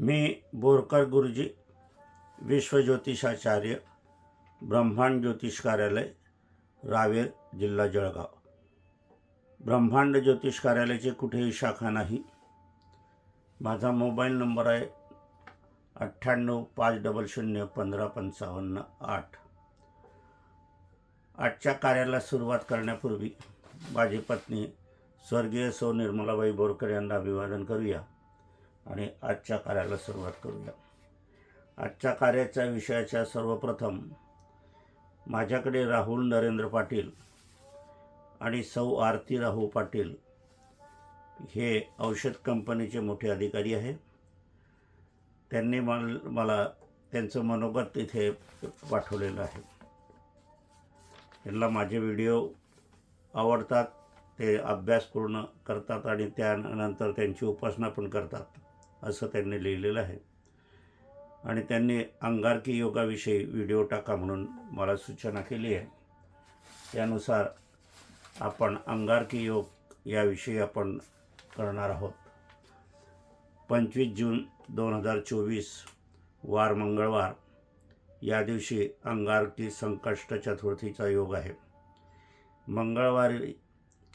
मी बोरकर गुरुजी विश्वज्योतिषाचार्य ब्रह्मांड ज्योतिष कार्यालय रावेर जिल्हा जळगाव. ब्रह्मांड ज्योतिष कार्यालयाची कुठेही शाखा नाही. माझा मोबाईल नंबर आहे अठ्ठ्याण्णव पाच डबल शून्य पंधरा पंचावन्न आठ. आजच्या कार्याला सुरुवात करण्यापूर्वी माझी पत्नी स्वर्गीय सौ निर्मलाबाई बोरकर यांना अभिवादन करूया. आणि आजच्या कार्याला सुरुवात करूया. आजच्या कार्याच्या विषयाच्या सर्वप्रथम माझ्याकडे राहुल नरेंद्र पाटील आणि सौ आरती राहू पाटील हे औषध कंपनीचे मोठे अधिकारी आहे त्यांनी मल मला त्यांचं मनोगत इथे पाठवलेलं आहे. त्यांना माझे व्हिडिओ आवडतात ते अभ्यास पूर्ण करतात आणि त्यानंतर त्यांची उपासना पण करतात. असं त्यांनी लिहिलेलं आहे. आणि त्यांनी अंगारकी योगाविषयी व्हिडिओ टाका म्हणून मला सूचना केली आहे. त्यानुसार आपण अंगारकी योग याविषयी आपण करणार आहोत. पंचवीस जून दोन हजार चोवीस वार मंगळवार. या दिवशी अंगारकी संकष्ट चतुर्थीचा योग आहे. मंगळवारी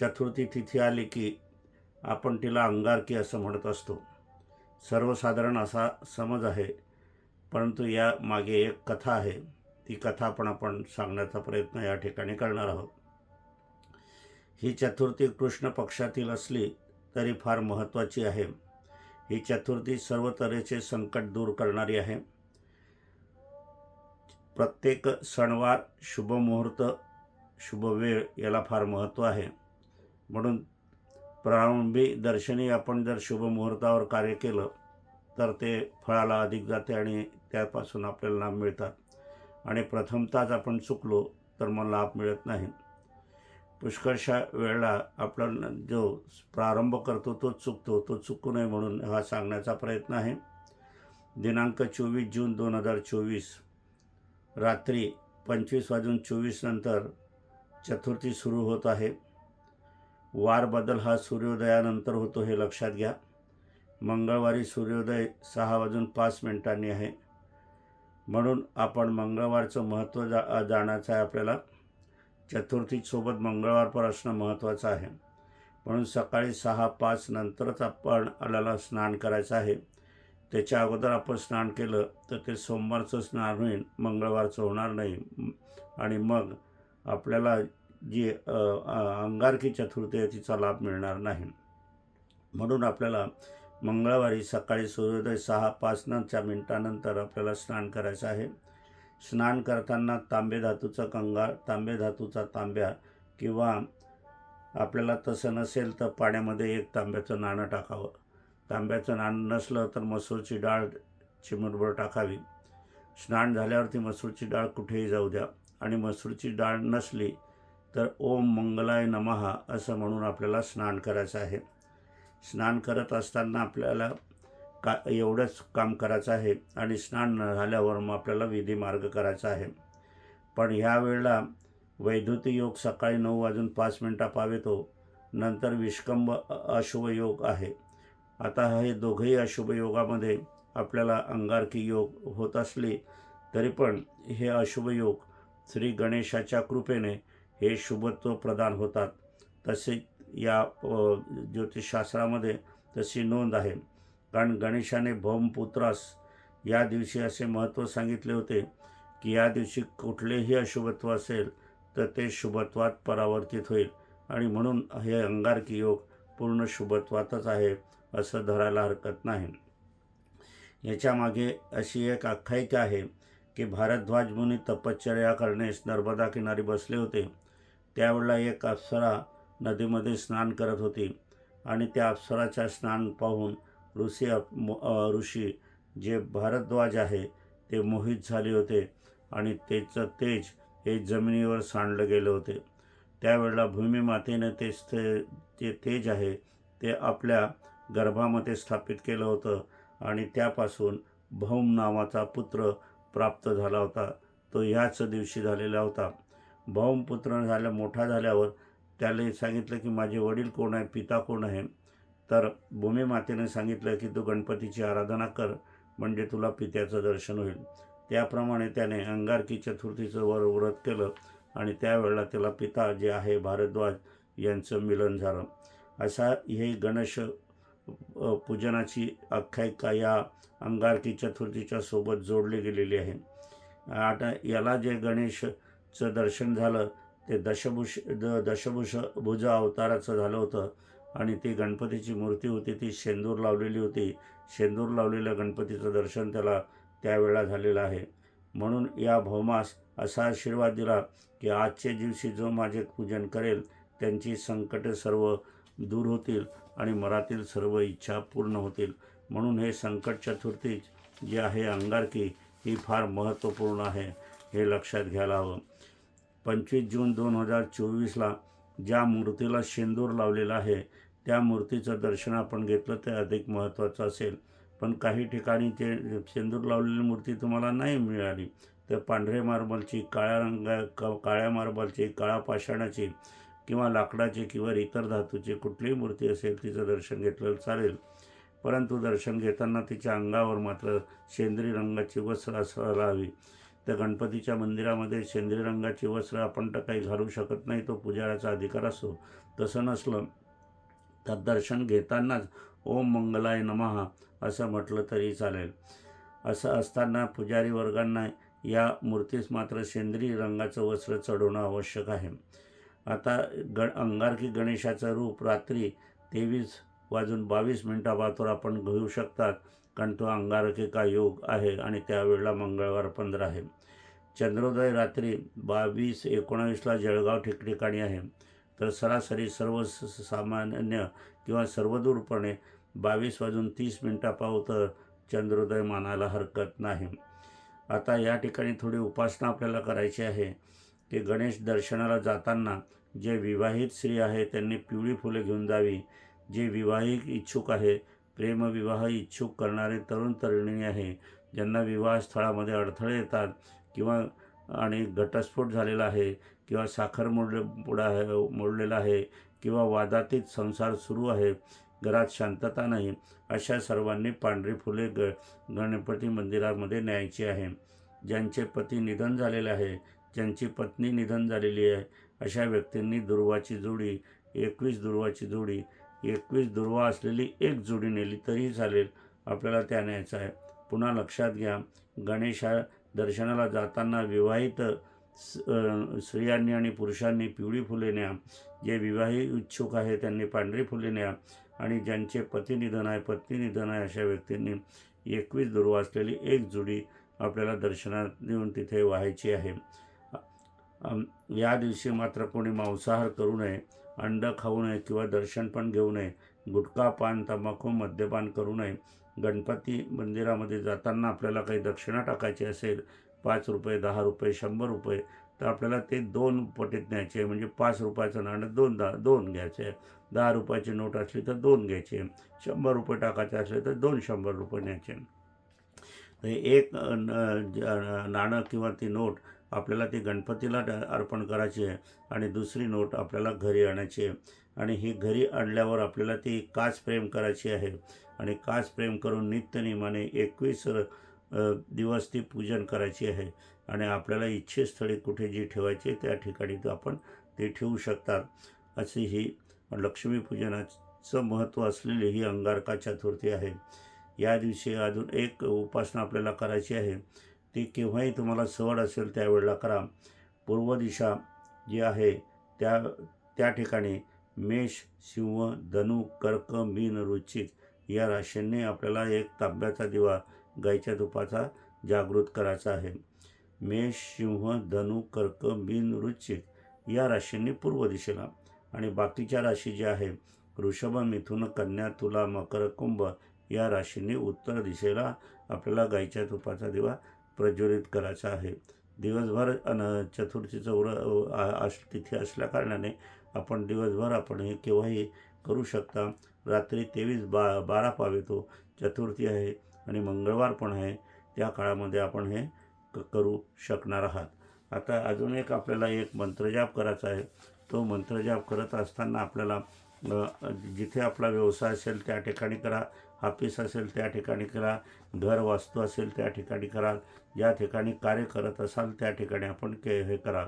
चतुर्थी तिथी आली की आपण तिला अंगारकी असं म्हणत असतो. सर्वसाधारण असा समज आहे परंतु या मागे एक कथा आहे. ती कथा पण आपण सांगण्याचा प्रयत्न या ठिकाणी करणार आहोत. ही चतुर्थी कृष्ण पक्षातील असली तरी फार महत्त्वाची आहे. ही चतुर्थी सर्व तऱ्हेचे संकट दूर करणारी आहे. प्रत्येक सणवार शुभमुहूर्त शुभ वेळ याला फार महत्त्व आहे. म्हणून प्रारंभी दर्शनी आपण जर शुभ मुहूर्तावर कार्य केलं तर ते फळाला अधिक जाते आणि त्यापासून आपल्याला लाभ मिळतात. आणि प्रथमताच आपण चुकलो तर मग लाभ मिळत नाही. पुष्कळशा वेळेला आपण जो प्रारंभ करतो तोच चुकतो तो चुकू नये म्हणून हा सांगण्याचा प्रयत्न आहे. दिनांक चोवीस जून दोन हजार चोवीस रात्री पंचवीस वाजून चोवीस नंतर चतुर्थी सुरू होत आहे. वार बदल हा सूर्योदयानंतर होतो हे लक्षात घ्या. मंगळवारी सूर्योदय सहा वाजून पाच मिनिटांनी आहे. म्हणून आपण मंगळवारचं महत्त्व जा जाण्याचं आहे आपल्याला. चतुर्थीसोबत मंगळवार पर असणं महत्त्वाचं आहे. म्हणून सकाळी सहा पाच नंतरच आपण आपल्याला स्नान करायचं आहे. त्याच्या अगोदर आपण स्नान केलं तर ते सोमवारचं स्नान होईल मंगळवारचं होणार नाही. आणि मग आपल्याला जी अंगारकी चतुर्थी आहे तिचा लाभ मिळणार नाही. म्हणून आपल्याला मंगळवारी सकाळी सूर्योदय सहा पाच नंतर मिनटानंतर आपल्याला स्नान करायचं आहे. स्नान करताना तांबे धातूचा कंगाळ तांबे धातूचा तांब्या किंवा आपल्याला तसं नसेल तर पाण्यामध्ये एक तांब्याचं नाणं टाकावं. तांब्याचं नाणं नसलं तर मसूरची डाळ चिमूटभर टाकावी. स्नान झाल्यावरती मसूरची डाळ कुठेही जाऊ द्या. आणि मसूरची डाळ नसली तर ओम मंगलाय नमहा असं म्हणून आपल्याला स्नान करायचं आहे. स्नान करत असताना आपल्याला का एवढंच काम करायचं आहे आणि स्नान झाल्यावर मग आपल्याला विधी मार्ग करायचा आहे. पण ह्या वेळेला वैद्युती योग सकाळी नऊ वाजून पाच मिनटा पावेतो नंतर विष्कंभ अशुभ योग आहे. आता हे दोघंही अशुभ योगामध्ये आपल्याला अंगारकी योग होत असले तरी पण हे अशुभ योग श्री गणेशाच्या कृपेने हे शुभत्व प्रदान होतात. तसे या ज्योतिषशास्त्रामध्ये तशी नोंद आहे. कारण गणेशाने भौमपुत्रास या दिवशी असे महत्त्व सांगितले होते की या दिवशी कुठलेही अशुभत्व असेल तर ते शुभत्वात परावर्तित होईल. आणि म्हणून हे अंगारकी योग पूर्ण शुभत्वातच आहे असं धरायला हरकत नाही. याच्यामागे अशी एक आख्यायिका आहे की भारद्वाज मुनी तपश्चर्या करण्यास नर्मदा किनारी बसले होते. त्यावेळेला एक अप्सरा नदीमध्ये स्नान करत होती. आणि त्या अप्सराच्या स्नान पाहून ऋषी ऋषी जे भारद्वाज आहे ते मोहित झाले होते आणि त्याचं तेज हे जमिनीवर सांडलं गेलं होते. त्यावेळेला भूमीमातेने ते ते जे तेज आहे ते आपल्या गर्भामध्ये स्थापित केलं होतं आणि त्यापासून भौम नावाचा पुत्र प्राप्त झाला होता. तो ह्याच दिवशी झालेला होता. भौमपुत्र झाल्या मोठा झाल्यावर त्याला सांगितलं की माझे वडील कोण आहे पिता कोण आहे? तर भूमीमातेने सांगितलं की तू गणपतीची आराधना कर म्हणजे तुला पित्याचं दर्शन होईल. त्याप्रमाणे त्याने अंगारकी चतुर्थीचं वर व्रत केलं आणि त्यावेळेला त्याला पिता जे आहे भारद्वाज यांचं मिलन झालं. असा हे गणेश पूजनाची आख्यायिका या अंगारकी चतुर्थीच्या सोबत जोडली गेलेली आहे. आता याला जे गणेश चं दर्शन झालं. ते दशभुष द दशभूष भुज अवताराचं झालं होतं. आणि ती गणपतीची मूर्ती होती ती शेंदूर लावलेली होती. शेंदूर लावलेल्या गणपतीचं दर्शन त्याला त्यावेळेला झालेलं आहे. म्हणून या भौमास असा आशीर्वाद दिला की आजच्या दिवशी जो माझे पूजन करेल त्यांची संकटे सर्व दूर होतील आणि मरातील सर्व इच्छा पूर्ण होतील. म्हणून हे संकट चतुर्थी जी आहे अंगारकी ही फार महत्त्वपूर्ण आहे. हे लक्षात घ्यायला हवं पंचवीस जून दोन हजार चोवीसला ज्या मूर्तीला शेंदूर लावलेला आहे त्या मूर्तीचं दर्शन आपण घेतलं ते अधिक महत्त्वाचं असेल. पण काही ठिकाणी ते शेंदूर लावलेली मूर्ती तुम्हाला नाही मिळाली. तर पांढरे मार्बलची काळ्या रंगा क काळ्या मार्बलची काळा पाषाणाची किंवा लाकडाची किंवा इतर धातूची कुठलीही मूर्ती असेल तिचं दर्शन घेतलं चालेल. परंतु दर्शन घेताना तिच्या अंगावर मात्र शेंद्री रंगाची वस्त्र असायला हवी त्या गणपतीच्या मंदिरामध्ये सेंद्रिय रंगाची वस्त्र आपण तर काही घालू शकत नाही तो पुजाऱ्याचा अधिकार असो. तसं नसलं तर दर्शन घेतानाच ओम मंगलाय नमहा असं म्हटलं तरी चालेल. असं असताना पुजारी वर्गांना या मूर्तीस मात्र सेंद्रिय रंगाचं वस्त्र चढवणं आवश्यक आहे. आता ग अंगारकी गणेशाचं रूप रात्री तेवीस वाजून बावीस मिनटापासून आपण घेऊ शकतात कारण तो अंगारकिका योग आहे आणि त्यावेळेला मंगळवार पंधरा आहे. चंद्रोदय रात्री बावीस एकोणावीसला जळगाव ठिकठिकाणी आहे. तर सरासरी सर्व स- सामान्य किंवा सर्वदूरपणे बावीस वाजून तीस मिनटापावतं चंद्रोदय मानायला हरकत नाही. आता या ठिकाणी थोडी उपासना आपल्याला करायची आहे की गणेश दर्शनाला जाताना जे विवाहित स्त्री आहे त्यांनी पिवळी फुले घेऊन जावी जे विवाहिक इच्छुक आहे प्रेमविवाह इच्छुक करणारे तरुण तरुणी आहे ज्यांना विवाह स्थळामध्ये अडथळे येतात किंवा आणि घटस्फोट झालेला आहे किंवा साखर मोडले पुढा आहे मोडलेला आहे किंवा वादातीत संसार सुरू आहे घरात शांतता नाही अशा सर्वांनी पांढरी फुले ग गणपती मंदिरामध्ये न्यायची आहे. ज्यांचे पती निधन झालेले आहे ज्यांची पत्नी निधन झालेली आहे अशा व्यक्तींनी दुर्वाची जोडी एकवीस दुर्वाची जोडी एकवीस दुर्वा असलेली एक जोडी नेली तरीही चालेल. आपल्याला त्या न्यायचं आहे. पुन्हा लक्षात घ्या गणेशा दर्शनाला जाताना विवाहित स- स्त्रियांनी आणि पुरुषांनी पिवळी फुले न्या. जे विवाहित इच्छुक आहे त्यांनी पांढरी फुले न्या. आणि ज्यांचे पती निधन आहे पत्नी निधन आहे अशा व्यक्तींनी एकवीस दुर्वा असलेली एक जुडी आपल्याला दर्शनात देऊन तिथे व्हायची आहे. या दिवशी मात्र कोणी मांसाहार करू नये. अंड खाऊ नये किंवा दर्शन पण घेऊ नये गुटखा पान तंबाखू मद्यपान करू नये. गणपती मंदिरामध्ये जाताना आपल्याला काही दक्षिणा टाकायची असेल पाच रुपये दहा रुपये शंभर रुपये तर आपल्याला ते दोन पटीत न्यायचे. म्हणजे पाच रुपयाचं नाणं दोन दहा दोन घ्यायचे. दहा रुपयाची नोट असली तर दोन घ्यायचे. शंभर रुपये टाकायचे असले तर दोन शंभर रुपये न्यायचे. एक न- नाणं किंवा ती नोट आपल्याला ती गणपतीला अर्पण करायची आहे. आणि दुसरी नोट आपल्याला घरी आणायची आहे. आणि ही घरी आणल्यावर आपल्याला ती काच प्रेम करायची आहे. आणि काच प्रेम करून नित्यनियमाने एकवीस दिवस ती पूजन करायची आहे. आणि आपल्याला इच्छेस्थळी कुठे जी ठेवायची त्या ठिकाणी आपण ते ठेवू शकतात अशी ही लक्ष्मीपूजनाचं महत्त्व असलेली ही अंगारका चतुर्थी आहे. या दिवशी अजून एक उपासना आपल्याला करायची आहे. ती केव्हाही तुम्हाला सवड असेल त्यावेळेला करा. पूर्व दिशा जी आहे त्या त्या ठिकाणी मेष सिंह धनु कर्क मीन रुचिक या राशींनी आपल्याला एक तांब्याचा दिवा गाईच्या तुपाचा जागृत करायचा आहे. मेष सिंह धनु कर्क मीन रुचिक या राशींनी पूर्व दिशेला. आणि बाकीच्या राशी ज्या आहे वृषभ मिथुन कन्या तुला मकर कुंभ या राशींनी उत्तर दिशेला आपल्याला गाईच्या तुपाचा दिवा प्रज्वलित करायचा आहे. दिवसभर अन चतुर्थीचं व्र आ- अस तिथी असल्या कारणाने आपण दिवसभर आपण हे केव्हाही करू शकता. रात्री तेवीस बा बारा पावेतो चतुर्थी आहे आणि मंगळवार पण आहे. त्या काळामध्ये आपण हे क करू शकणार आहात. आता अजून एक आपल्याला एक मंत्रजाप करायचा आहे. तो मंत्रजाप करत असताना आपल्याला जिथे आपला व्यवसाय असेल त्या ठिकाणी करा. ऑफिस असेल त्या ठिकाणी करा घर वास्तू असेल त्या ठिकाणी करा ज्या ठिकाणी कार्य करत असाल त्या ठिकाणी आपण के हे करा.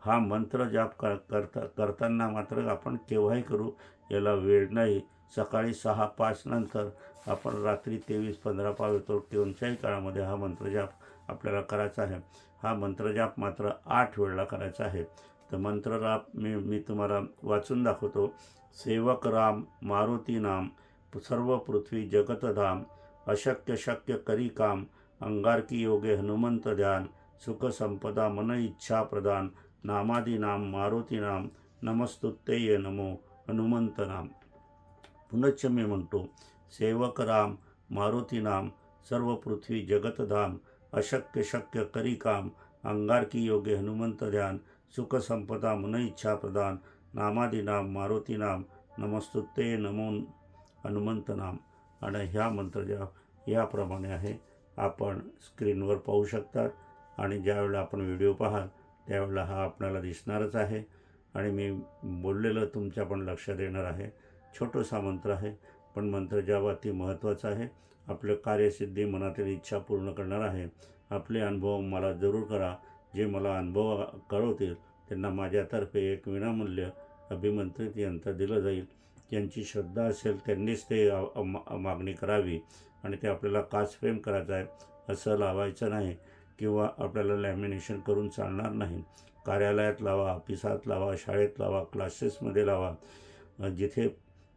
हा मंत्र जाप कर करता करताना मात्र आपण केव्हाही करू याला वेळ नाही. सकाळी सहा पाच नंतर आपण रात्री तेवीस पंधरा पावतो कोणत्याही काळामध्ये हा मंत्रजाप आपल्याला करायचा आहे. हा मंत्रजाप मात्र आठ वेळेला करायचा आहे. तर मंत्रजाप मी मी तुम्हाला वाचून दाखवतो. सेवक राम मारुती नाम. सर्व पृथ्वी जगतधाम अशक्य शक्य करी काम अंगारकी योगे हनुमंत ध्यान सुख संपदा मन इच्छा प्रदान नामादी नाम मारुती नाम नमस्तुत्तेय नमो हनुमंत नाम। पुनश्च मी म्हणतो सेवक राम मारुती नाम सर्व पृथ्वी जगतधाम अशक्य शक्य करी काम अंगारकी योगे हनुमंत ध्यान सुख संपदा मन इच्छा प्रदान नामादी नाम मारुती नाम नमस्तुत्ते नमो हनुमंत नाम आणि ह्या मंत्र याप्रमाणे आहे आपण स्क्रीनवर पाहू शकतात. आणि ज्यावेळेला आपण व्हिडिओ पाहाल त्यावेळेला हा आपल्याला दिसणारच आहे. आणि मी बोललेलं तुमच्या पण लक्षात येणार आहे. छोटंसा मंत्र आहे पण मंत्र ज्यावा अति महत्त्वाचा आहे आपलं कार्यसिद्धी मनातील इच्छा पूर्ण करणार आहे. आपले अनुभव मला जरूर करा. जे मला अनुभव कळवतील त्यांना माझ्यातर्फे एक विनामूल्य अभिमंत्रित यंत्र दिलं जाईल. ज्यांची श्रद्धा असेल त्यांनीच ते मागणी करावी आणि ते आपल्याला काच फ्रेम करायचं आहे असं लावायचं नाही किंवा आपल्याला लॅमिनेशन करून चालणार नाही. कार्यालयात लावा ऑफिसात लावा शाळेत लावा क्लासेसमध्ये लावा. जिथे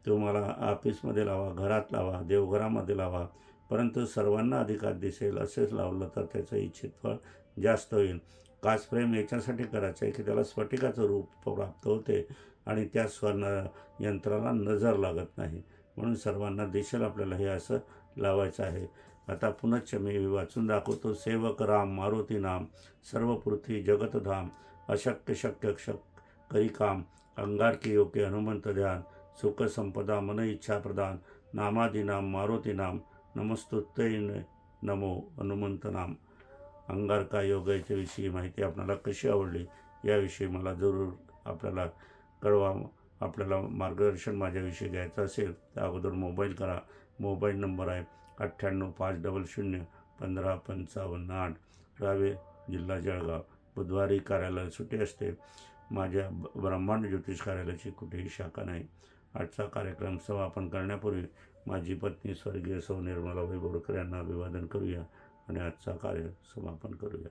तुम्हाला ऑफिसमध्ये लावा घरात लावा देवघरामध्ये लावा परंतु सर्वांना अधिकार दिसेल असेच लावलं तर त्याचं इच्छित फळ जास्त होईल. काच फ्रेम याच्यासाठी करायचं आहे की त्याला स्फटिकाचं रूप प्राप्त होते. आणि त्या स्वर्ण यंत्राला नजर लागत नाही. म्हणून सर्वांना देशाला आपल्याला हे असं लावायचं आहे. आता पुनश्च मी वाचून दाखवतो. सेवक राम मारुती नाम सर्व पृथ्वी जगतधाम अशक्य शक्य शक करी काम अंगारकी योग्य हनुमंत ध्यान सुख संपदा मन इच्छा प्रदान नामादिनाम मारुती नाम नमस्तुत्तय नमो हनुमंत नाम. अंगारका योग याच्याविषयी माहिती आपल्याला कशी आवडली याविषयी मला जरूर आपल्याला कळवा आपल्याला मार्गदर्शन माझ्याविषयी घ्यायचं असेल तर अगोदर मोबाईल करा. मोबाईल नंबर आहे अठ्ठ्याण्णव पाच डबल शून्य पंधरा पंचावन्न आठ. रावे जिल्हा जळगाव. बुधवारी कार्यालय सुट्टी असते. माझ्या ब्रह्मांड ज्योतिष कार्यालयाची कुठेही शाखा नाही. आजचा कार्यक्रम समापन करण्यापूर्वी माझी पत्नी स्वर्गीय सौ निर्मला बोरकर यांना अभिवादन करूया आणि आजचा कार्य समापन करूया.